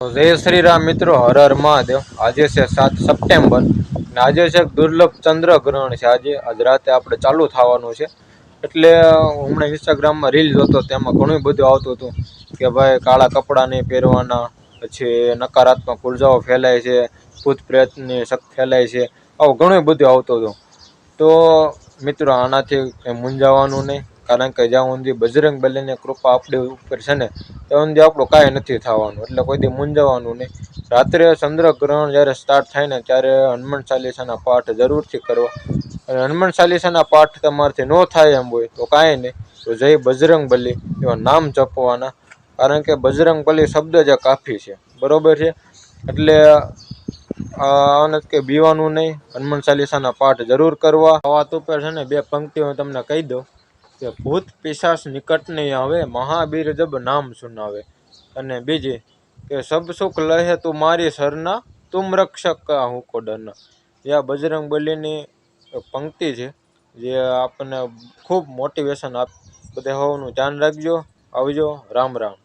જય શ્રી રામ મિત્રો, હર હર મહાદેવ. આજે છે સાત સપ્ટેમ્બર અને આજે છે દુર્લભ ચંદ્રગ્રહણ છે. આજે, આજ રાતે આપણે ચાલુ થવાનું છે. એટલે હમણાં ઇન્સ્ટાગ્રામમાં રીલ જોતો તેમાં ઘણું બધું આવતું હતું કે ભાઈ કાળા કપડાં નહીં પહેરવાના, પછી નકારાત્મક ઉર્જાઓ ફેલાય છે ભૂત પ્રેતની શક્તિ ફેલાય છે, આવું ઘણું બધું આવતું હતું. તો મિત્રો, આનાથી કંઈ મૂંઝાવાનું નહીં, કારણ કે જ્યાં સુધી બજરંગ બલીની કૃપા આપણી ઉપર છે ને ત્યાં અંદર આપણું કાંઈ નથી થવાનું. એટલે કોઈ દી મૂંઝવાનું નહીં. રાત્રે ચંદ્રગ્રહણ જ્યારે સ્ટાર્ટ થાય ને ત્યારે હનુમાન ચાલીસાના પાઠ જરૂરથી કરવા. અને હનુમાન ચાલીસાના પાઠ તમારાથી ન થાય એમ હોય તો કાંઈ નહીં. તો જય બજરંગ બલી એવા નામ જપવાના. કારણ કે બજરંગ બલી શબ્દ જ કાફી છે. બરોબર છે? એટલે આને કે બીવાનું નહીં. હનુમાન ચાલીસાના પાઠ જરૂર કરવા. વાત ઉપર છે ને બે પંક્તિઓ તમને કહી દઉં. કે ભૂત પિશાચ નિકટ નહીં આવે મહાબીર જબ નામ સુનાવે. અને બીજી કે સબ સુખ લહે તું મારી સરના તુમ રક્ષક હું કો ડરના આ બજરંગ બલીની પંક્તિ છે, જે આપણને ખૂબ મોટિવેશન આપ. બધે હોવાનું ધ્યાન રાખજો, આવજો, રામ રામ.